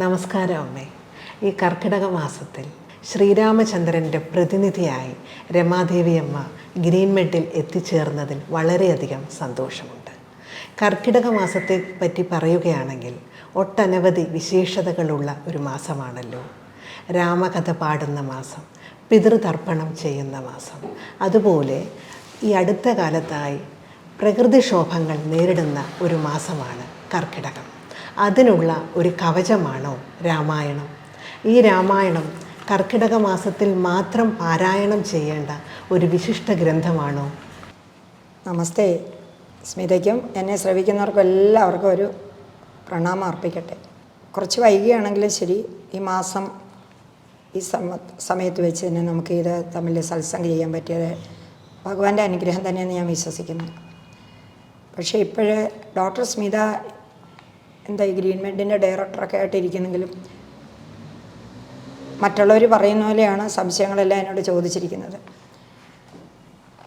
നമസ്കാരം അമ്മേ. ഈ കർക്കിടക മാസത്തിൽ ശ്രീരാമചന്ദ്രന്റെ പ്രതിനിധിയായി രമാദേവി അമ്മ ഗ്രീൻമെഡിൽ എത്തിച്ചേർന്നതിൽ വളരെയധികം സന്തോഷമുണ്ട്. കർക്കിടക മാസത്തെ പറ്റി പറയുകയാണെങ്കിൽ ഒട്ടനവധി വിശേഷതകളുള്ള ഒരു മാസമാണല്ലോ. രാമകഥ പാടുന്ന മാസം പിതൃതർപ്പണം ചെയ്യുന്ന മാസം അതുപോലെ ഈ അടുത്ത കാലത്തായി പ്രകൃതിക്ഷോഭങ്ങൾ നേരിടുന്ന ഒരു മാസമാണ് കർക്കിടകം. അതിനുള്ള ഒരു കവചമാണോ രാമായണം? ഈ രാമായണം കർക്കിടക മാസത്തിൽ മാത്രം പാരായണം ചെയ്യേണ്ട ഒരു വിശിഷ്ട ഗ്രന്ഥമാണോ? നമസ്തേ. സ്മിതയ്ക്കും എന്നെ ശ്രവിക്കുന്നവർക്കും എല്ലാവർക്കും ഒരു പ്രണാമം അർപ്പിക്കട്ടെ. കുറച്ച് വൈകിയാണെങ്കിലും ശരി ഈ മാസം ഈ സമ സമയത്ത് വെച്ച് തന്നെ നമുക്ക് ഇത് തമ്മിൽ സത്സംഗം ചെയ്യാൻ പറ്റിയത് ഭഗവാന്റെ അനുഗ്രഹം തന്നെയെന്ന് ഞാൻ വിശ്വസിക്കുന്നു. പക്ഷേ ഇപ്പോഴേ ഡോക്ടർ സ്മിത എന്താ ഈ ഗ്രീൻമെന്റിന്റെ ഡയറക്ടറൊക്കെ ആയിട്ടിരിക്കുന്നെങ്കിലും മറ്റുള്ളവർ പറയുന്ന പോലെയാണ് സംശയങ്ങളെല്ലാം എന്നോട് ചോദിച്ചിരിക്കുന്നത്.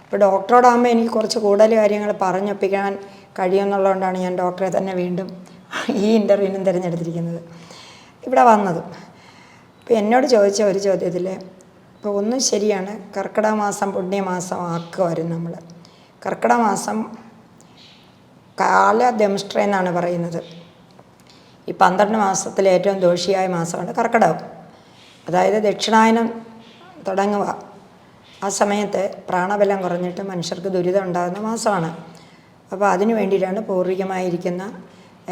ഇപ്പോൾ ഡോക്ടറോടാകുമ്പോൾ എനിക്ക് കുറച്ച് കൂടുതൽ കാര്യങ്ങൾ പറഞ്ഞൊപ്പിക്കാൻ കഴിയുമെന്നുള്ളതുകൊണ്ടാണ് ഞാൻ ഡോക്ടറെ തന്നെ വീണ്ടും ഈ ഇന്റർവ്യൂവിനും തിരഞ്ഞെടുത്തിരിക്കുന്നത്. ഇവിടെ വന്നതും. ഇപ്പോൾ എന്നോട് ചോദിച്ച ഒരു ചോദ്യത്തിൽ ഇപ്പോൾ ഒന്നും ശരിയാണ് കർക്കിടക മാസം പുണ്യമാസം ആക്കുമായിരുന്നു നമ്മൾ കർക്കിടക മാസം കാലദംഷ്ട്ര എന്നാണ് പറയുന്നത്. ഈ പന്ത്രണ്ട് മാസത്തിലെ ഏറ്റവും ദോഷിയായ മാസമാണ് കർക്കിടകം. അതായത് ദക്ഷിണായനം തുടങ്ങുക. ആ സമയത്ത് പ്രാണബലം കുറഞ്ഞിട്ട് മനുഷ്യർക്ക് ദുരിതം ഉണ്ടാകുന്ന മാസമാണ്. അപ്പോൾ അതിനു വേണ്ടിയിട്ടാണ് പൂർവികമായിരിക്കുന്ന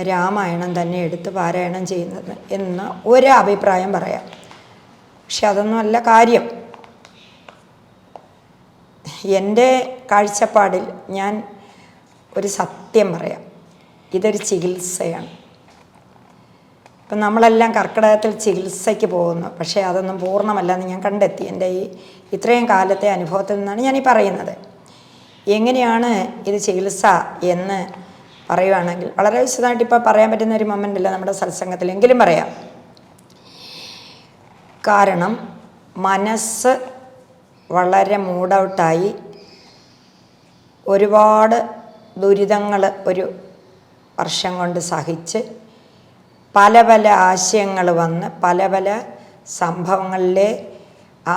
രാമായണം തന്നെ എടുത്ത് പാരായണം ചെയ്യുന്നത് എന്ന് ഒരു അഭിപ്രായം പറയാം. പക്ഷെ അതൊന്നുമല്ല കാര്യം. എന്റെ കാഴ്ചപ്പാടിൽ ഞാൻ ഒരു സത്യം പറയാം. ഇതൊരു ചികിത്സയാണ്. ഇപ്പം നമ്മളെല്ലാം കർക്കിടകത്തിൽ ചികിത്സയ്ക്ക് പോകുന്നു. പക്ഷേ അതൊന്നും പൂർണമല്ലെന്ന് ഞാൻ കണ്ടെത്തി. എന്റെ ഈ ഇത്രയും കാലത്തെ അനുഭവത്തിൽ നിന്നാണ് ഞാനീ പറയുന്നത്. എങ്ങനെയാണ് ഇത് ചികിത്സ എന്ന് പറയുവാണെങ്കിൽ വളരെ വിശദമായിട്ട് ഇപ്പോൾ പറയാൻ പറ്റുന്ന ഒരു മൊമെന്റ് അല്ല നമ്മുടെ സത്സംഗത്തിലെങ്കിലും പറയാം. കാരണം മനസ്സ് വളരെ മൂഡൗട്ടായി ഒരുപാട് ദുരിതങ്ങൾ ഒരു വർഷം കൊണ്ട് സഹിച്ച് പല പല ആശയങ്ങൾ വന്ന് പല പല സംഭവങ്ങളിലെ ആ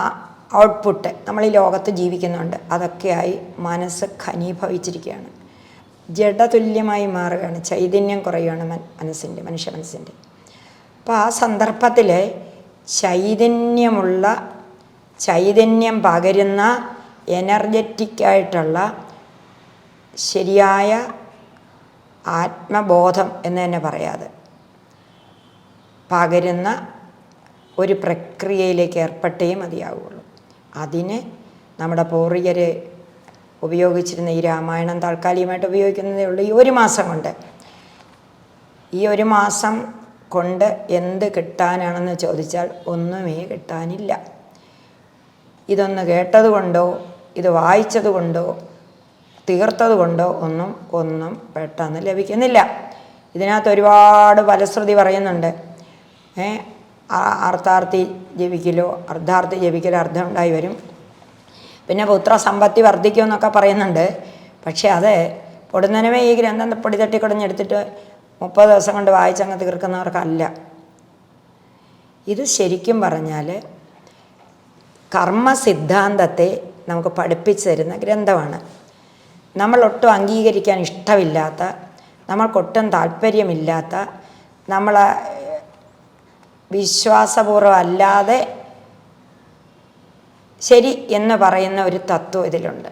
ഔട്ട്പുട്ട് നമ്മൾ ഈ ലോകത്ത് ജീവിക്കുന്നുണ്ട്. അതൊക്കെയായി മനസ്സ് ഖനീഭവിച്ചിരിക്കുകയാണ് ജഡതുല്യമായി മാറുകയാണ്. ചൈതന്യം കുറയുകയാണ് മനസ്സിന്റെ മനുഷ്യ മനസ്സിന്റെ. അപ്പോൾ ആ സന്ദർഭത്തിൽ ചൈതന്യമുള്ള ചൈതന്യം പകരുന്ന എനർജറ്റിക്കായിട്ടുള്ള ശരിയായ ആത്മബോധം എന്ന് തന്നെ പറയാതെ പകരുന്ന ഒരു പ്രക്രിയയിലേക്ക് ഏർപ്പെട്ടേ മതിയാവുള്ളൂ അതിന് നമ്മുടെ പൂർവികർ ഉപയോഗിച്ചിരുന്ന ഈ രാമായണം താൽക്കാലികമായിട്ട് ഉപയോഗിക്കുന്നതേ ഉള്ളൂ. ഈ ഒരു മാസം കൊണ്ട്. ഈ ഒരു മാസം കൊണ്ട് എന്ത് കിട്ടാനാണെന്ന് ചോദിച്ചാൽ ഒന്നുമേ കിട്ടാനില്ല. ഇതൊന്ന് കേട്ടതുകൊണ്ടോ ഇത് വായിച്ചതുകൊണ്ടോ തീർത്തത് കൊണ്ടോ ഒന്നും ഒന്നും പെട്ടെന്ന് ലഭിക്കുന്നില്ല. ഇതിനകത്ത് ഒരുപാട് ഫലശ്രുതി പറയുന്നുണ്ട്. അർത്ഥാർത്ഥി ജപിക്കലോ അർദ്ധാർത്ഥി ജപിക്കലോ അർത്ഥം ഉണ്ടായി വരും. പിന്നെ പുത്രസമ്പത്തി വർദ്ധിക്കും എന്നൊക്കെ പറയുന്നുണ്ട്. പക്ഷേ അത് പൊടുന്നനമേ ഈ ഗ്രന്ഥം പൊടി തട്ടിക്കുടഞ്ഞെടുത്തിട്ട് മുപ്പത് ദിവസം കൊണ്ട് വായിച്ചങ്ങ് തീർക്കുന്നവർക്കല്ല. ഇത് ശരിക്കും പറഞ്ഞാൽ കർമ്മ സിദ്ധാന്തത്തെ നമുക്ക് പഠിപ്പിച്ചു തരുന്ന ഗ്രന്ഥമാണ്. നമ്മളൊട്ടും അംഗീകരിക്കാൻ ഇഷ്ടമില്ലാത്ത നമ്മൾക്കൊട്ടും താല്പര്യമില്ലാത്ത നമ്മൾ വിശ്വാസപൂർവം അല്ലാതെ ശരി എന്ന് പറയുന്ന ഒരു തത്വം ഇതിലുണ്ട്.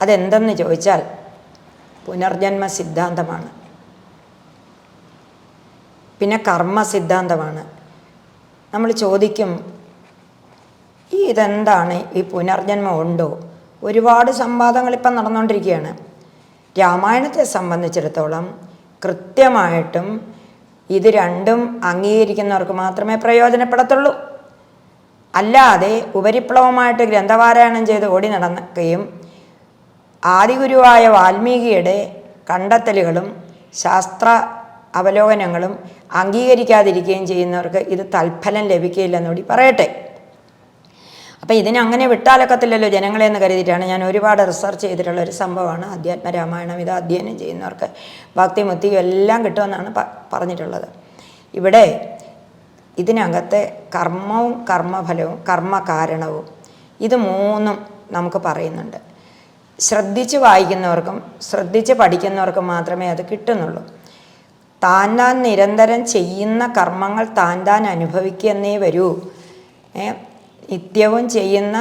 അതെന്തെന്ന് ചോദിച്ചാൽ പുനർജന്മ സിദ്ധാന്തമാണ്. പിന്നെ കർമ്മ സിദ്ധാന്തമാണ്. നമ്മൾ ചോദിക്കും ഈ ഇതെന്താണ്? ഈ പുനർജന്മം ഉണ്ടോ? ഒരുപാട് സംവാദങ്ങൾ ഇപ്പം നടന്നുകൊണ്ടിരിക്കുകയാണ് രാമായണത്തെ സംബന്ധിച്ചിടത്തോളം കൃത്യമായിട്ടും ഇത് രണ്ടും അംഗീകരിക്കുന്നവർക്ക് മാത്രമേ പ്രയോജനപ്പെടത്തുള്ളൂ. അല്ലാതെ ഉപരിപ്ലവമായിട്ട് ഗ്രന്ഥപാരായണം ചെയ്ത് ഓടി നടക്കുകയും ആദിഗുരുവായ വാൽമീകിയുടെ കണ്ടെത്തലുകളും ശാസ്ത്ര അവലോകനങ്ങളും അംഗീകരിക്കാതിരിക്കുകയും ചെയ്യുന്നവർക്ക് ഇത് തൽഫലം ലഭിക്കില്ലെന്നുകൂടി പറയട്ടെ. അപ്പം ഇതിനങ്ങനെ വിട്ടാലൊക്കത്തില്ലല്ലോ ജനങ്ങളെ എന്ന് കരുതിയിട്ടാണ് ഞാൻ ഒരുപാട് റിസർച്ച് ചെയ്തിട്ടുള്ള ഒരു സംഭവമാണ് അധ്യാത്മ രാമായണം. ഇത് അധ്യയനം ചെയ്യുന്നവർക്ക് ഭക്തി മുത്തിയും എല്ലാം കിട്ടുമെന്നാണ് പറഞ്ഞിട്ടുള്ളത്. ഇവിടെ ഇതിനകത്തെ കർമ്മവും കർമ്മഫലവും കർമ്മകാരണവും ഇത് മൂന്നും നമുക്ക് പറയുന്നുണ്ട്. ശ്രദ്ധിച്ച് വായിക്കുന്നവർക്കും ശ്രദ്ധിച്ച് പഠിക്കുന്നവർക്കും മാത്രമേ അത് കിട്ടുന്നുള്ളൂ. താൻ താൻ നിരന്തരം ചെയ്യുന്ന കർമ്മങ്ങൾ താൻ താൻ അനുഭവിക്കുന്നേ വരൂ. നിത്യവും ചെയ്യുന്ന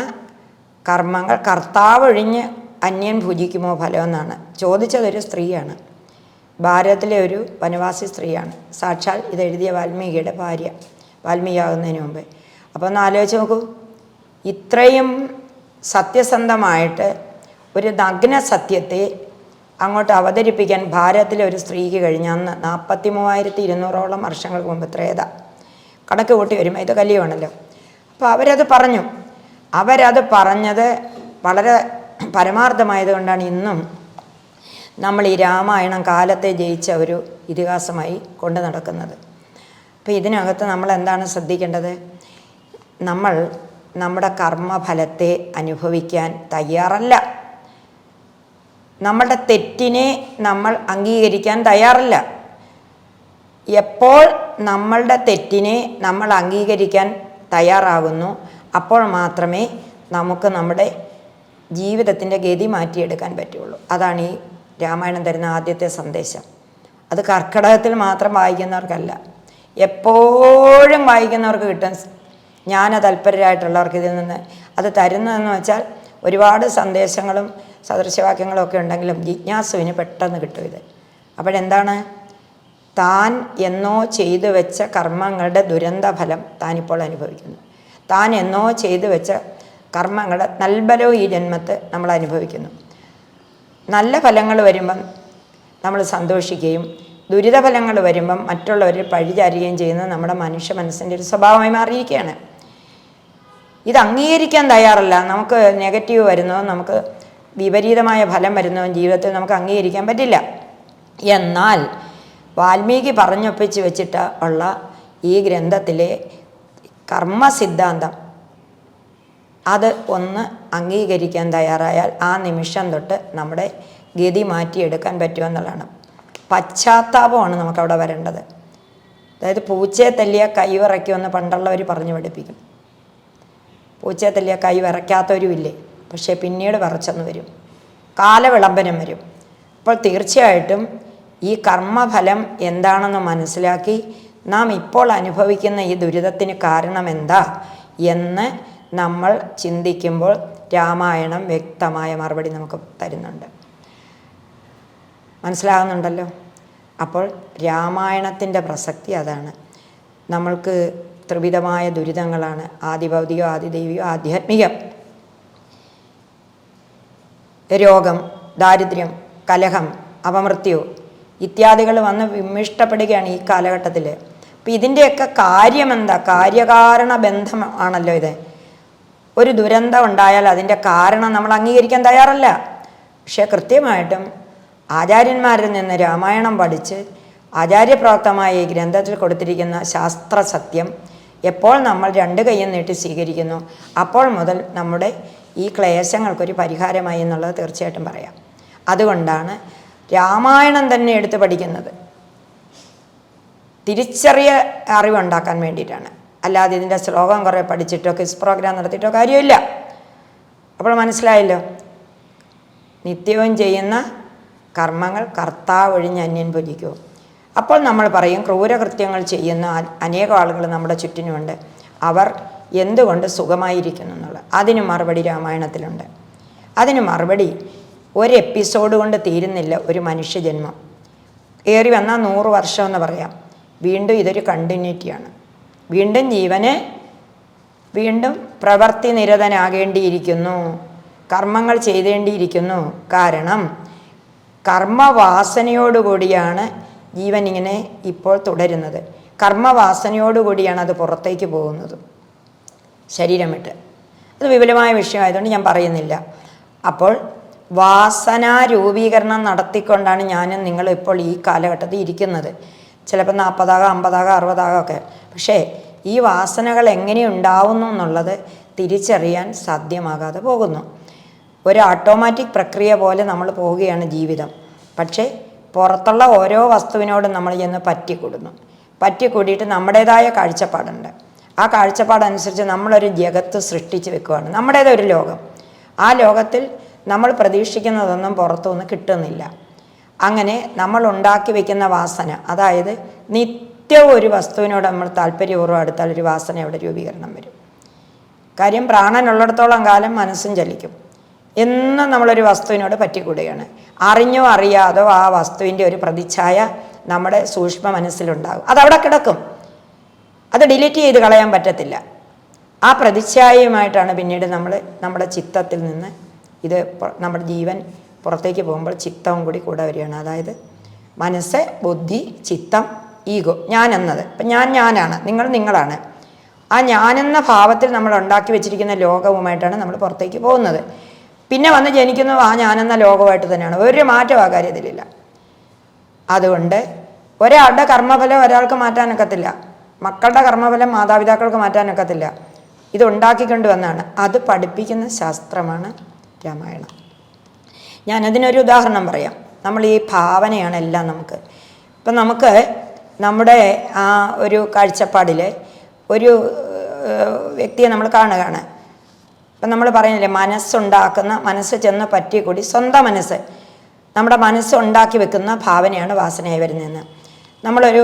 കർമ്മങ്ങൾ കർത്താവ് ഒഴിഞ്ഞ് അന്യൻ ഭുജിക്കുമോ ഫലം എന്നാണ് ചോദിച്ചതൊരു സ്ത്രീയാണ്. ഭാരതത്തിലെ ഒരു വനവാസി സ്ത്രീയാണ്. സാക്ഷാൽ ഇതെഴുതിയ വാൽമീകിയുടെ ഭാര്യ വാൽമീകിയാകുന്നതിന് മുമ്പ്. അപ്പോൾ ഒന്ന് ആലോചിച്ച് നോക്കൂ. ഇത്രയും സത്യസന്ധമായിട്ട് ഒരു നഗ്ന സത്യത്തെ അങ്ങോട്ട് അവതരിപ്പിക്കാൻ ഭാരതത്തിലെ ഒരു സ്ത്രീക്ക് കഴിഞ്ഞ അന്ന് നാൽപ്പത്തി മൂവായിരത്തി ഇരുന്നൂറോളം വർഷങ്ങൾക്ക് മുമ്പ് ത്രേത കണക്ക് കൂട്ടി വരുമ്പോൾ ഇത് കലിയുമാണല്ലോ അപ്പോൾ അവരത് പറഞ്ഞു. അവരത് പറഞ്ഞത് വളരെ പരമാർത്ഥമായതുകൊണ്ടാണ് ഇന്നും നമ്മൾ ഈ രാമായണം കാലത്തെ ജയിച്ച ഒരു ഇതിഹാസമായി കൊണ്ടു നടക്കുന്നത്. അപ്പോൾ ഇതിനകത്ത് നമ്മൾ എന്താണ് ശ്രദ്ധിക്കേണ്ടത്? നമ്മൾ നമ്മുടെ കർമ്മഫലത്തെ അനുഭവിക്കാൻ തയ്യാറല്ല. നമ്മുടെ തെറ്റിനെ നമ്മൾ അംഗീകരിക്കാൻ തയ്യാറല്ല. എപ്പോൾ നമ്മളുടെ തെറ്റിനെ നമ്മൾ അംഗീകരിക്കാൻ തയ്യാറാകുന്നു അപ്പോൾ മാത്രമേ നമുക്ക് നമ്മുടെ ജീവിതത്തിന്റെ ഗതി മാറ്റിയെടുക്കാൻ പറ്റുള്ളൂ. അതാണ് ഈ രാമായണം തരുന്ന ആദ്യത്തെ സന്ദേശം. അത് കർക്കിടകത്തിൽ മാത്രം വായിക്കുന്നവർക്കല്ല. എപ്പോഴും വായിക്കുന്നവർക്ക് കിട്ടും. ജ്ഞാന തൽപരരായിട്ടുള്ളവർക്ക് ഇതിൽ നിന്ന് അത് തരുന്നതെന്ന് വെച്ചാൽ ഒരുപാട് സന്ദേശങ്ങളും സദൃശവാക്യങ്ങളും ഒക്കെ ഉണ്ടെങ്കിലും ജിജ്ഞാസുവിന് പെട്ടെന്ന് കിട്ടും ഇത്. അപ്പോഴെന്താണ്? താൻ എന്നോ ചെയ്തു വെച്ച കർമ്മങ്ങളുടെ ദുരന്തഫലം താനിപ്പോൾ അനുഭവിക്കുന്നു. താൻ എന്നോ ചെയ്തു വെച്ച കർമ്മങ്ങളുടെ നൽബലവും ഈ ജന്മത്ത് നമ്മൾ അനുഭവിക്കുന്നു. നല്ല ഫലങ്ങൾ വരുമ്പം നമ്മൾ സന്തോഷിക്കുകയും ദുരിതഫലങ്ങൾ വരുമ്പം മറ്റുള്ളവർ പഴിചാരുകയും ചെയ്യുന്നത് നമ്മുടെ മനുഷ്യ മനസ്സിന്റെ ഒരു സ്വഭാവമായി മാറിയിരിക്കുകയാണ്. ഇത് അംഗീകരിക്കാൻ തയ്യാറല്ല. നമുക്ക് നെഗറ്റീവ് വരുന്നതും നമുക്ക് വിപരീതമായ ഫലം വരുന്നതും ജീവിതത്തിൽ നമുക്ക് അംഗീകരിക്കാൻ പറ്റില്ല. എന്നാൽ വാൽമീകി പറഞ്ഞൊപ്പിച്ച് വെച്ചിട്ട് ഉള്ള ഈ ഗ്രന്ഥത്തിലെ കർമ്മസിദ്ധാന്തം അത് ഒന്ന് അംഗീകരിക്കാൻ തയ്യാറായാൽ ആ നിമിഷം തൊട്ട് നമ്മുടെ ഗതി മാറ്റിയെടുക്കാൻ പറ്റുമെന്നുള്ളതാണ്. പശ്ചാത്താപമാണ് നമുക്കവിടെ വരേണ്ടത്. അതായത് പൂച്ചയെ തല്ലിയ കൈ വിറയ്ക്കുമെന്ന് പണ്ടുള്ളവർ പറഞ്ഞു പഠിപ്പിക്കും. പൂച്ചയെ തല്ലിയ കൈ വിറയ്ക്കാത്തവരുമില്ലേ? പക്ഷേ പിന്നീട് വിറച്ചെന്ന് വരും. കാലവിളംബനം വരും. അപ്പോൾ തീർച്ചയായിട്ടും ഈ കർമ്മഫലം എന്താണെന്ന് മനസ്സിലാക്കി നാം ഇപ്പോൾ അനുഭവിക്കുന്ന ഈ ദുരിതത്തിന് കാരണം എന്താ എന്ന് നമ്മൾ ചിന്തിക്കുമ്പോൾ രാമായണം വ്യക്തമായ മറുപടി നമുക്ക് തരുന്നുണ്ട്. മനസ്സിലാകുന്നുണ്ടല്ലോ? അപ്പോൾ രാമായണത്തിന്റെ പ്രസക്തി അതാണ്. നമ്മൾക്ക് ത്രിവിധമായ ദുരിതങ്ങളാണ്. ആദിഭൗതികം ആദിദൈവികം ആധ്യാത്മികം. രോഗം ദാരിദ്ര്യം കലഹം അപമൃത്യു ഇത്യാദികൾ വന്ന് വിമിഷ്ടപ്പെടുകയാണ് ഈ കാലഘട്ടത്തിൽ. അപ്പം ഇതിന്റെയൊക്കെ കാര്യമെന്താ? കാര്യകാരണ ബന്ധം ആണല്ലോ ഇത്. ഒരു ദുരന്തം ഉണ്ടായാൽ അതിന്റെ കാരണം നമ്മൾ അംഗീകരിക്കാൻ തയ്യാറല്ല. പക്ഷേ കൃത്യമായിട്ടും ആചാര്യന്മാരിൽ നിന്ന് രാമായണം പഠിച്ച് ആചാര്യപ്രാപ്തമായ ഈ ഗ്രന്ഥത്തിൽ കൊടുത്തിരിക്കുന്ന ശാസ്ത്ര സത്യം എപ്പോൾ നമ്മൾ രണ്ട് കൈയും നീട്ടി സ്വീകരിക്കുന്നു അപ്പോൾ മുതൽ നമ്മുടെ ഈ ക്ലേശങ്ങൾക്കൊരു പരിഹാരമായി എന്നുള്ളത് തീർച്ചയായിട്ടും പറയാം. അതുകൊണ്ടാണ് രാമായണം തന്നെ എടുത്ത് പഠിക്കുന്നത്. തിരിച്ചറിയ അറിവുണ്ടാക്കാൻ വേണ്ടിയിട്ടാണ്. അല്ലാതെ ഇതിന്റെ ശ്ലോകം കുറേ പഠിച്ചിട്ടോ ക്വിസ് പ്രോഗ്രാം നടത്തിയിട്ടോ കാര്യമില്ല. അപ്പോൾ മനസ്സിലായല്ലോ? നിത്യവും ചെയ്യുന്ന കർമ്മങ്ങൾ കർത്താവ് ഒഴിഞ്ഞ് അന്യൻ ഭുജിക്കൂ. അപ്പോൾ നമ്മൾ പറയും ക്രൂരകൃത്യങ്ങൾ ചെയ്യുന്ന അനേകം ആളുകൾ നമ്മുടെ ചുറ്റിനുമുണ്ട്. അവർ എന്തുകൊണ്ട് സുഖമായിരിക്കുന്നു എന്നുള്ളത്. അതിന് മറുപടി രാമായണത്തിലുണ്ട്. അതിന് മറുപടി ഒരു എപ്പിസോഡ് കൊണ്ട് തീരുന്നില്ല ഒരു മനുഷ്യജന്മം. ഏറി വന്നാൽ നൂറ് വർഷം എന്ന് പറയാം. വീണ്ടും ഇതൊരു കണ്ടിന്യൂറ്റിയാണ് വീണ്ടും ജീവന് വീണ്ടും പ്രവർത്തി നിരതനാകേണ്ടിയിരിക്കുന്നു. കർമ്മങ്ങൾ ചെയ്തേണ്ടിയിരിക്കുന്നു. കാരണം കർമ്മവാസനയോടുകൂടിയാണ് ജീവൻ ഇങ്ങനെ ഇപ്പോൾ തുടരുന്നത്. കർമ്മവാസനയോടുകൂടിയാണ് അത് പുറത്തേക്ക് പോകുന്നത്. ശരീരം വിട്ട്. അത് വിപുലമായ വിഷയമായതുകൊണ്ട് ഞാൻ പറയുന്നില്ല. അപ്പോൾ വാസനാ രൂപീകരണം നടത്തിക്കൊണ്ടാണ് ഞാനും നിങ്ങളും ഇപ്പോൾ ഈ കാലഘട്ടത്തിൽ ഇരിക്കുന്നത്. ചിലപ്പോൾ നാൽപ്പതാകാം അമ്പതാകാം അറുപതാകാം ഒക്കെ. പക്ഷേ ഈ വാസനകൾ എങ്ങനെ ഉണ്ടാവുന്നു എന്നുള്ളത് തിരിച്ചറിയാൻ സാധ്യമാകാതെ പോകുന്നു. ഒരു ഓട്ടോമാറ്റിക് പ്രക്രിയ പോലെ നമ്മൾ പോവുകയാണ് ജീവിതം. പക്ഷേ പുറത്തുള്ള ഓരോ വസ്തുവിനോടും നമ്മൾ ചെന്ന് പറ്റിക്കൂടുന്നു. പറ്റി കൂടിയിട്ട് നമ്മുടേതായ കാഴ്ചപ്പാടുണ്ട്. ആ കാഴ്ചപ്പാടനുസരിച്ച് നമ്മളൊരു ജഗത്ത് സൃഷ്ടിച്ച് വെക്കുകയാണ് നമ്മുടേതൊരു ലോകം. ആ ലോകത്തിൽ നമ്മൾ പ്രതീക്ഷിക്കുന്നതൊന്നും പുറത്തുനിന്ന് കിട്ടുന്നില്ല. അങ്ങനെ നമ്മൾ ഉണ്ടാക്കി വെക്കുന്ന വാസന അതായത് നിത്യവും ഒരു വസ്തുവിനോട് നമ്മൾ താല്പര്യപൂർവം അടുത്താൽ ഒരു വാസന അവിടെ രൂപീകരണം വരും. കാര്യം പ്രാണനുള്ളിടത്തോളം കാലം മനസ്സും ചലിക്കും. എന്നും നമ്മളൊരു വസ്തുവിനോട് പറ്റിക്കൂടുകയാണ്. അറിഞ്ഞോ അറിയാതോ ആ വസ്തുവിന്റെ ഒരു പ്രതിച്ഛായ നമ്മുടെ സൂക്ഷ്മ മനസ്സിലുണ്ടാകും. അതവിടെ കിടക്കും. അത് ഡിലീറ്റ് ചെയ്ത് കളയാൻ പറ്റത്തില്ല. ആ പ്രതിച്ഛായയുമായിട്ടാണ് പിന്നീട് നമ്മൾ നമ്മുടെ ചിത്തത്തിൽ നിന്ന് ഇത് നമ്മുടെ ജീവൻ പുറത്തേക്ക് പോകുമ്പോൾ ചിത്തവും കൂടി കൂടെ വരികയാണ്. അതായത് മനസ്സ് ബുദ്ധി ചിത്തം ഈഗോ ഞാൻ എന്നത് ഇപ്പം ഞാൻ ഞാനാണ് നിങ്ങൾ നിങ്ങളാണ്. ആ ഞാനെന്ന ഭാവത്തിൽ നമ്മൾ ഉണ്ടാക്കി വെച്ചിരിക്കുന്ന ലോകവുമായിട്ടാണ് നമ്മൾ പുറത്തേക്ക് പോകുന്നത്. പിന്നെ വന്ന് ജനിക്കുന്നത് ആ ഞാനെന്ന ലോകമായിട്ട് തന്നെയാണ്. ഒരു മാറ്റം ആ കാര്യത്തിലില്ല. അതുകൊണ്ട് ഒരാളുടെ കർമ്മഫലം ഒരാൾക്ക് മാറ്റാനൊക്കത്തില്ല മക്കളുടെ കർമ്മഫലം മാതാപിതാക്കൾക്ക് മാറ്റാനൊക്കത്തില്ല ഇത് ഉണ്ടാക്കിക്കൊണ്ട് വന്നാണ് അത് പഠിപ്പിക്കുന്ന ശാസ്ത്രമാണ് രാമായണം ഞാനതിനൊരു ഉദാഹരണം പറയാം. നമ്മൾ ഈ ഭാവനയാണ് എല്ലാം നമുക്ക്. ഇപ്പം നമുക്ക് നമ്മുടെ ആ ഒരു കാഴ്ചപ്പാടിൽ ഒരു വ്യക്തിയെ നമ്മൾ കാണുകയാണ്. ഇപ്പം നമ്മൾ പറയുന്നില്ലേ മനസ്സുണ്ടാക്കുന്ന മനസ്സ് ചെന്ന് പറ്റി കൂടി സ്വന്തം മനസ്സ്. നമ്മുടെ മനസ്സ് ഉണ്ടാക്കി വെക്കുന്ന ഭാവനയാണ് വാസനയായി വരുന്നതെന്ന്. നമ്മളൊരു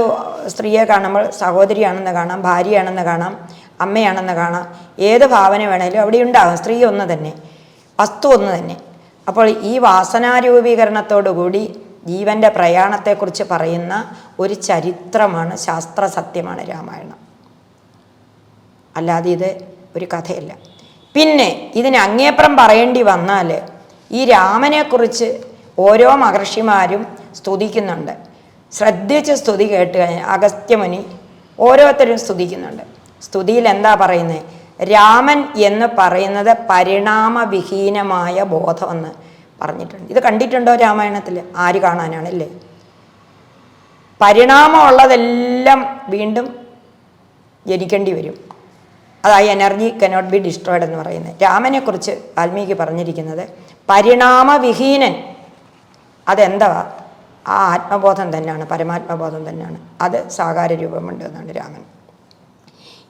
സ്ത്രീയെ കാണുമ്പോൾ സഹോദരിയാണെന്ന് കാണാം ഭാര്യയാണെന്ന് കാണാം അമ്മയാണെന്ന് കാണാം. ഏത് ഭാവന വേണേലും അവിടെ ഉണ്ടാകും സ്ത്രീ ഒന്ന് തന്നെ. വസ്തു ഒന്ന് തന്നെ. അപ്പോൾ ഈ വാസനാരൂപീകരണത്തോടുകൂടി ജീവന്റെ പ്രയാണത്തെക്കുറിച്ച് പറയുന്ന ഒരു ചരിത്രമാണ് ശാസ്ത്ര സത്യമാണ് രാമായണം. അല്ലാതെ ഇത് ഒരു കഥയല്ല. പിന്നെ ഇതിന് അങ്ങേപ്പുറം പറയേണ്ടി വന്നാൽ ഈ രാമനെക്കുറിച്ച് ഓരോ മഹർഷിമാരും സ്തുതിക്കുന്നുണ്ട്. ശ്രദ്ധിച്ച് സ്തുതി കേട്ട് കഴിഞ്ഞാൽ അഗസ്ത്യമുനി ഓരോരുത്തരും സ്തുതിക്കുന്നുണ്ട്. സ്തുതിയിൽ എന്താ പറയുന്നത് രാമൻ എന്ന് പറയുന്നത് പരിണാമവിഹീനമായ ബോധമെന്ന് പറഞ്ഞിട്ടുണ്ട്. ഇത് കണ്ടിട്ടുണ്ടോ രാമായണത്തിൽ ആര് കാണാനാണല്ലേ? പരിണാമമുള്ളതെല്ലാം വീണ്ടും ജനിക്കേണ്ടി വരും. അതായത് എനർജി കനോട്ട് ബി ഡിസ്ട്രോയിഡ് എന്ന് പറയുന്നത്. രാമനെക്കുറിച്ച് വാൽമീകി പറഞ്ഞിരിക്കുന്നത് പരിണാമവിഹീനൻ അതെന്താ? ആ ആത്മബോധം തന്നെയാണ് പരമാത്മബോധം തന്നെയാണ്. അത് സാകാര രൂപമുണ്ട് എന്നാണ് രാമൻ.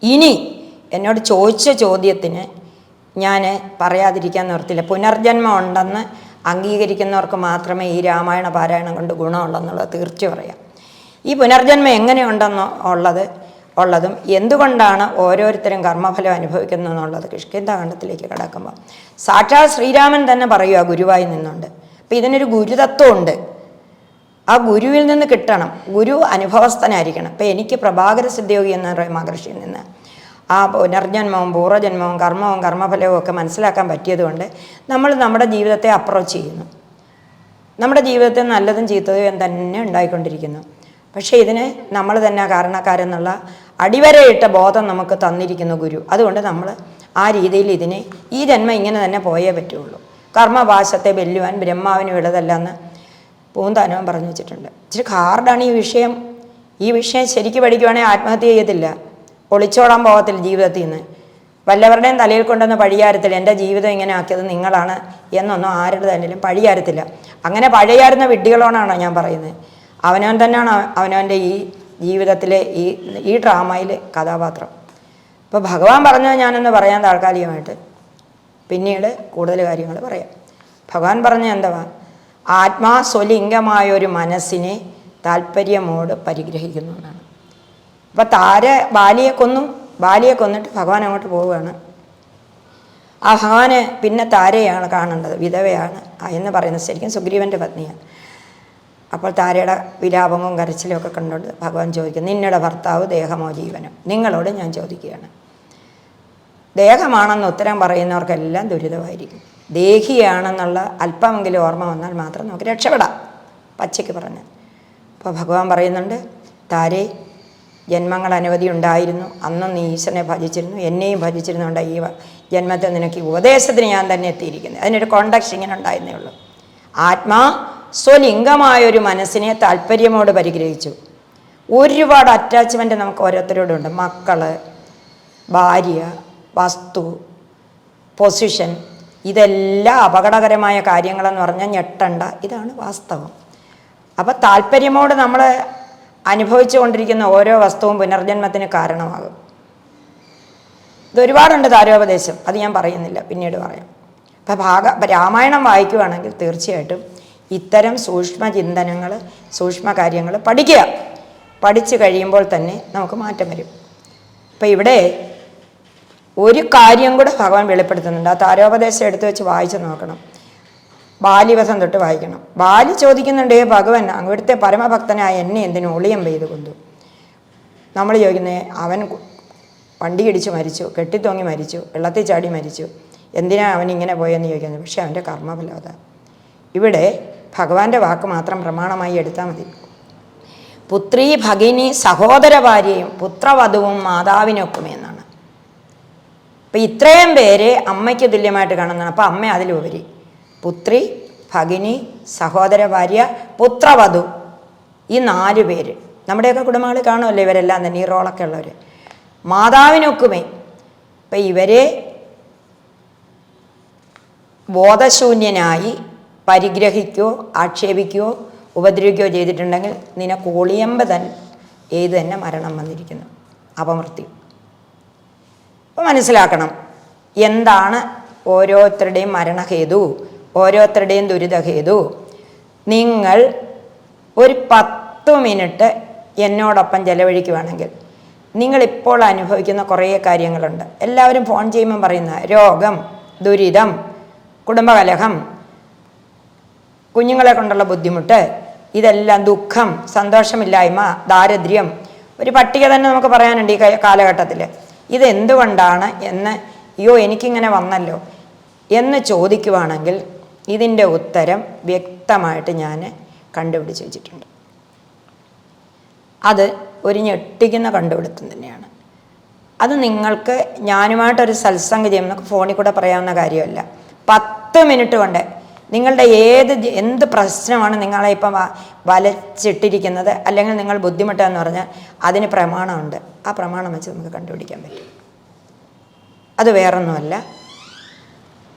ഇനി എന്നോട് ചോദിച്ച ചോദ്യത്തിന് ഞാൻ പറയാതിരിക്കാൻ നിർത്തില്ല പുനർജന്മം ഉണ്ടെന്ന് അംഗീകരിക്കുന്നവർക്ക് മാത്രമേ ഈ രാമായണ പാരായണം കൊണ്ട് ഗുണമുള്ളെന്നുള്ളത് തീർച്ച പറയാം. ഈ പുനർജന്മം എങ്ങനെയുണ്ടെന്ന് ഉള്ളത് ഉള്ളതും എന്തുകൊണ്ടാണ് ഓരോരുത്തരും കർമ്മഫലം അനുഭവിക്കുന്നത് എന്നുള്ളത് കിഷ്കിന്താഖണ്ഡത്തിലേക്ക് കടക്കുമ്പോൾ സാക്ഷാൽ ശ്രീരാമൻ തന്നെ പറയുക ഗുരുവായി നിന്നുണ്ട്. അപ്പം ഇതിനൊരു ഗുരുതത്വമുണ്ട്. ആ ഗുരുവിൽ നിന്ന് കിട്ടണം. ഗുരു അനുഭവസ്ഥനായിരിക്കണം. ഇപ്പം എനിക്ക് പ്രഭാകര സിദ്ധയോഗി എന്ന് പറയുന്ന മഹർഷിയിൽ നിന്ന് ആ പുനർജന്മവും പൂർവജന്മവും കർമ്മവും കർമ്മഫലവും ഒക്കെ മനസ്സിലാക്കാൻ പറ്റിയതുകൊണ്ട് നമ്മൾ നമ്മുടെ ജീവിതത്തെ അപ്രോച്ച് ചെയ്യുന്നു. നമ്മുടെ ജീവിതത്തിൽ നല്ലതും ചീത്തതും തന്നെ ഉണ്ടായിക്കൊണ്ടിരിക്കുന്നു. പക്ഷേ ഇതിന് നമ്മൾ തന്നെ കാരണക്കാരെന്നുള്ള അടിവരയിട്ട ബോധം നമുക്ക് തന്നിരിക്കുന്നു ഗുരു. അതുകൊണ്ട് നമ്മൾ ആ രീതിയിൽ ഇതിനെ ഈ ജന്മം ഇങ്ങനെ തന്നെ പോയേ പറ്റുള്ളൂ. കർമ്മപാശത്തെ വെല്ലുവാൻ ബ്രഹ്മാവിന് വിളതല്ല എന്ന് പൂന്താനവൻ പറഞ്ഞു വെച്ചിട്ടുണ്ട്. ഇച്ചിരി ഹാർഡാണ് ഈ വിഷയം. ഈ വിഷയം ശരിക്കും പഠിക്കുവാണെങ്കിൽ ആത്മഹത്യ ചെയ്യത്തില്ല. ഒളിച്ചോടാൻ പോകത്തില്ല ജീവിതത്തിൽ നിന്ന് വല്ലവരുടെയും തലയിൽ കൊണ്ടുവന്ന് പഴിയാരത്തില്ല എന്റെ ജീവിതം ഇങ്ങനെ ആക്കിയത് നിങ്ങളാണ് എന്നൊന്നും ആരുടെ തന്നെയും പഴിയാരത്തില്ല. അങ്ങനെ പഴയാരുന്ന വിഡ്ഢികളോടാണോ ഞാൻ പറയുന്നത്? അവനവൻ തന്നെയാണ് അവനവന്റെ ഈ ജീവിതത്തിലെ ഈ ഈ ഡ്രാമയിലെ കഥാപാത്രം. ഇപ്പോൾ ഭഗവാൻ പറഞ്ഞത് ഞാനൊന്ന് പറയാൻ താൽക്കാലികമായിട്ട്. പിന്നീട് കൂടുതൽ കാര്യങ്ങൾ പറയാം. ഭഗവാൻ പറഞ്ഞ എന്തുവാ? ആത്മാ സ്വലിംഗമായ ഒരു മനസ്സിനെ താല്പര്യമോട് പരിഗ്രഹിക്കുന്നു എന്നാണ്. അപ്പോൾ താര ബാലിയെ കൊന്നു. ബാലിയെ കൊന്നിട്ട് ഭഗവാൻ അങ്ങോട്ട് പോവുകയാണ്. ആ ഭഗവാന് പിന്നെ താരയാണ് കാണേണ്ടത് വിധവയാണ്. എന്ന് പറയുന്നത് ശരിക്കും സുഗ്രീവന്റെ പത്നിയാണ്. അപ്പോൾ താരയുടെ വിലാപവും കരച്ചിലും ഒക്കെ കണ്ടുകൊണ്ട് ഭഗവാൻ ചോദിക്കുന്നു നിന്നുടെ ഭർത്താവ് ദേഹമോ ജീവനോ? നിങ്ങളോട് ഞാൻ ചോദിക്കുകയാണ്. ദേഹമാണെന്ന് ഉത്തരം പറയുന്നവർക്കെല്ലാം ദുരിതമായിരിക്കും. ദേഹിയാണെന്നുള്ള അല്പമെങ്കിലും ഓർമ്മ വന്നാൽ മാത്രം നമുക്ക് രക്ഷപ്പെടാം പച്ചയ്ക്ക് പറഞ്ഞ്. അപ്പോൾ ഭഗവാൻ പറയുന്നുണ്ട് താരേ ജന്മങ്ങൾ അനവധി ഉണ്ടായിരുന്നു അന്നും നീ ഈശ്വരനെ ഭജിച്ചിരുന്നു. എന്നെയും ഭജിച്ചിരുന്നുണ്ട് ഈ ജന്മത്തെ നിനക്ക് ഉപദേശത്തിന് ഞാൻ തന്നെ എത്തിയിരിക്കുന്നത് അതിനൊരു കോണ്ടാക്ട് ഇങ്ങനെ ഉണ്ടായിരുന്നേ ഉള്ളൂ. ആത്മാ സ്വലിംഗമായൊരു മനസ്സിനെ താല്പര്യമോട് പരിഗ്രഹിച്ചു. ഒരുപാട് അറ്റാച്ച്മെന്റ് നമുക്ക് ഓരോരുത്തരോടുണ്ട്. മക്കൾ ഭാര്യ വസ്തു പൊസിഷൻ ഇതെല്ലാം അപകടകരമായ കാര്യങ്ങളെന്ന് പറഞ്ഞാൽ ഞെട്ടണ്ട. ഇതാണ് വാസ്തവം. അപ്പോൾ താല്പര്യമോട് നമ്മൾ അനുഭവിച്ചു കൊണ്ടിരിക്കുന്ന ഓരോ വസ്തുവും പുനർജന്മത്തിന് കാരണമാകും. ഇതൊരുപാടുണ്ട് താരോപദേശം. അത് ഞാൻ പറയുന്നില്ല. പിന്നീട് പറയാം. അപ്പം ഭാഗ രാമായണം വായിക്കുകയാണെങ്കിൽ തീർച്ചയായിട്ടും ഇത്തരം സൂക്ഷ്മ ചിന്തനങ്ങൾ സൂക്ഷ്മ കാര്യങ്ങൾ പഠിക്കുക. പഠിച്ചു കഴിയുമ്പോൾ തന്നെ നമുക്ക് മാറ്റം വരും. അപ്പം ഇവിടെ ഒരു കാര്യം കൂടെ ഭഗവാൻ വെളിപ്പെടുത്തുന്നുണ്ട്. ആ താരോപദേശം എടുത്തു വെച്ച് വായിച്ചു നോക്കണം. ബാലിവസം തൊട്ട് വായിക്കണം. ബാലി ചോദിക്കുന്നുണ്ട് "ഏ ഭഗവാൻ അവിടുത്തെ പരമഭക്തനായ എന്നെ എന്തിനു ഒളിയം പെയ്തു കൊണ്ടു നമ്മൾ ചോദിക്കുന്നത് അവൻ വണ്ടി ഇടിച്ച് മരിച്ചു കെട്ടിത്തൂങ്ങി മരിച്ചു വെള്ളത്തിൽ ചാടി മരിച്ചു. എന്തിനാ അവൻ ഇങ്ങനെ പോയെന്ന് ചോദിക്കുന്നത് പക്ഷേ അവന്റെ കർമ്മഫലം ഇവിടെ ഭഗവാന്റെ വാക്ക് മാത്രം പ്രമാണമായി എടുത്താൽ മതി. പുത്രീ ഭഗിനി സഹോദര ഭാര്യയും പുത്രവധുവും മാതാവിനൊക്കുമേ എന്നാണ്. അപ്പം ഇത്രയും പേര് അമ്മയ്ക്ക് തുല്യമായിട്ട് കാണുന്നതാണ്. അപ്പം അമ്മ അതിലുപരി. പുത്രി ഭഗിനി സഹോദര ഭാര്യ പുത്രവധു ഈ നാല് പേര്. നമ്മുടെയൊക്കെ കുടുംബങ്ങളിൽ കാണുമല്ലോ ഇവരെല്ലാം തന്നെ ഈ റോളൊക്കെ ഉള്ളവർ മാതാവിനൊക്കുമേ. ഇപ്പം ഇവരെ ബോധശൂന്യനായി പരിഗ്രഹിക്കുകയോ ആക്ഷേപിക്കുകയോ ഉപദ്രവിക്കുകയോ ചെയ്തിട്ടുണ്ടെങ്കിൽ നിനക്ക് ഒളിയമ്പ തൻ ഏത് തന്നെ മരണം വന്നിരിക്കുന്നു. അപമൃത്യു. അപ്പോൾ മനസ്സിലാക്കണം എന്താണ് ഓരോരുത്തരുടെയും മരണഹേതു? ഓരോരുത്തരുടെയും ദുരിതഹേതു നിങ്ങൾ ഒരു പത്ത് മിനിറ്റ് എന്നോടൊപ്പം ചെലവഴിക്കുവാണെങ്കിൽ നിങ്ങളിപ്പോൾ അനുഭവിക്കുന്ന കുറേ കാര്യങ്ങളുണ്ട്. എല്ലാവരും ഫോൺ ചെയ്യുമ്പോൾ പറയുന്ന രോഗം ദുരിതം കുടുംബകലഹം കുഞ്ഞുങ്ങളെ കൊണ്ടുള്ള ബുദ്ധിമുട്ട് ഇതെല്ലാം ദുഃഖം സന്തോഷമില്ലായ്മ ദാരിദ്ര്യം ഒരു പട്ടിക തന്നെ നമുക്ക് പറയാനുണ്ട് ഈ കാലഘട്ടത്തിൽ ഇതെന്തുകൊണ്ടാണ് എന്ന് അയ്യോ എനിക്കിങ്ങനെ വന്നല്ലോ എന്ന് ചോദിക്കുവാണെങ്കിൽ ഇതിന്റെ ഉത്തരം വ്യക്തമായിട്ട് ഞാൻ കണ്ടുപിടിച്ച് വെച്ചിട്ടുണ്ട്. അത് ഒരു ഞെട്ടിക്കുന്ന കണ്ടുപിടുത്തം തന്നെയാണ്. അത് നിങ്ങൾക്ക് ഞാനുമായിട്ടൊരു സത്സംഗം ചെയ്യും നമുക്ക് ഫോണിൽ കൂടെ പറയാവുന്ന കാര്യമല്ല. പത്ത് മിനിറ്റ് കൊണ്ട് നിങ്ങളുടെ ഏത് എന്ത് പ്രശ്നമാണ് നിങ്ങളെ ഇപ്പം വലച്ചിട്ടിരിക്കുന്നത് അല്ലെങ്കിൽ നിങ്ങൾ ബുദ്ധിമുട്ടെന്ന് പറഞ്ഞാൽ അതിന് പ്രമാണമുണ്ട്. ആ പ്രമാണം വെച്ച് നമുക്ക് കണ്ടുപിടിക്കാൻ പറ്റും. അത് വേറൊന്നുമല്ല.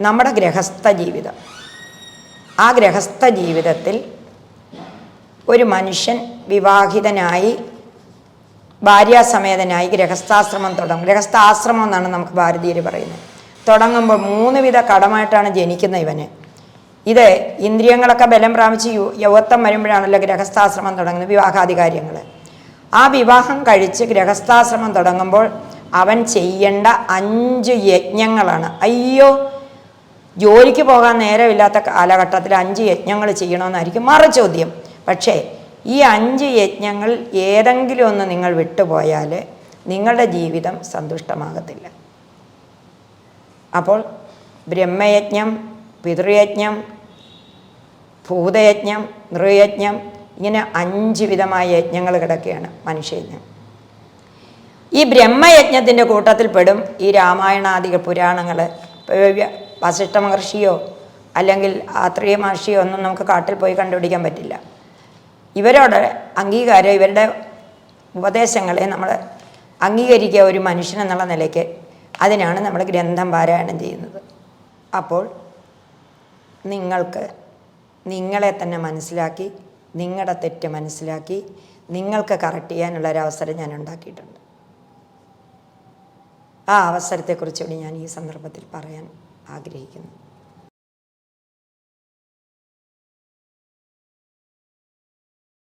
നമ്മുടെ ഗ്രഹസ്ഥ ജീവിതം. ആ ഗൃഹസ്ഥ ജീവിതത്തിൽ ഒരു മനുഷ്യൻ വിവാഹിതനായി ഭാര്യാസമേതനായി ഗൃഹസ്ഥാശ്രമം തുടങ്ങും. ഗൃഹസ്ഥാശ്രമം എന്നാണ് നമുക്ക് ഭാരതീയർ പറയുന്നത്. തുടങ്ങുമ്പോൾ മൂന്ന് വിധ കടമായിട്ടാണ് ജനിക്കുന്ന ഇവന്. ഇത് ഇന്ദ്രിയങ്ങളൊക്കെ ബലം പ്രാപിച്ച് യൗവത്വം വരുമ്പോഴാണല്ലോ ഗൃഹസ്ഥാശ്രമം തുടങ്ങുന്നത് വിവാഹാധികാരികൾ ആ വിവാഹം കഴിച്ച് ഗൃഹസ്ഥാശ്രമം തുടങ്ങുമ്പോൾ അവൻ ചെയ്യേണ്ട അഞ്ച് യജ്ഞങ്ങളാണ്. അയ്യോ ജോലിക്ക് പോകാൻ നേരമില്ലാത്ത കാലഘട്ടത്തിൽ അഞ്ച് യജ്ഞങ്ങൾ ചെയ്യണമെന്നായിരിക്കും മറു ചോദ്യം പക്ഷേ ഈ അഞ്ച് യജ്ഞങ്ങൾ ഏതെങ്കിലും ഒന്ന് നിങ്ങൾ വിട്ടുപോയാൽ നിങ്ങളുടെ ജീവിതം സന്തുഷ്ടമാകത്തില്ല. അപ്പോൾ ബ്രഹ്മയജ്ഞം പിതൃയജ്ഞം ഭൂതയജ്ഞം നൃയജ്ഞം ഇങ്ങനെ അഞ്ച് വിധമായ യജ്ഞങ്ങൾ കിടക്കുകയാണ് മനുഷ്യയജ്ഞം. ഈ ബ്രഹ്മയജ്ഞത്തിന്റെ കൂട്ടത്തിൽ പെടും ഈ രാമായണാദിക പുരാണങ്ങൾ. വസിഷ്ഠ മഹർഷിയോ അല്ലെങ്കിൽ ആത്രീയ മഹർഷിയോ ഒന്നും നമുക്ക് കാട്ടിൽ പോയി കണ്ടുപിടിക്കാൻ പറ്റില്ല. ഇവരോട് അംഗീകാരം ഇവരുടെ ഉപദേശങ്ങളെ നമ്മൾ അംഗീകരിക്കുക ഒരു മനുഷ്യൻ എന്നുള്ള നിലയ്ക്ക് അതിനാണ് നമ്മൾ ഗ്രന്ഥം പാരായണം ചെയ്യുന്നത്. അപ്പോൾ നിങ്ങൾക്ക് നിങ്ങളെ തന്നെ മനസ്സിലാക്കി നിങ്ങളുടെ തെറ്റ് മനസ്സിലാക്കി നിങ്ങൾക്ക് കറക്റ്റ് ചെയ്യാനുള്ള ഒരു അവസരം ഞാൻ ഉണ്ടാക്കിയിട്ടുണ്ട്. ആ അവസരത്തെക്കുറിച്ചുകൂടി ഞാൻ ഈ സന്ദർഭത്തിൽ പറയാൻ ആഗ്രഹിക്കുന്നു.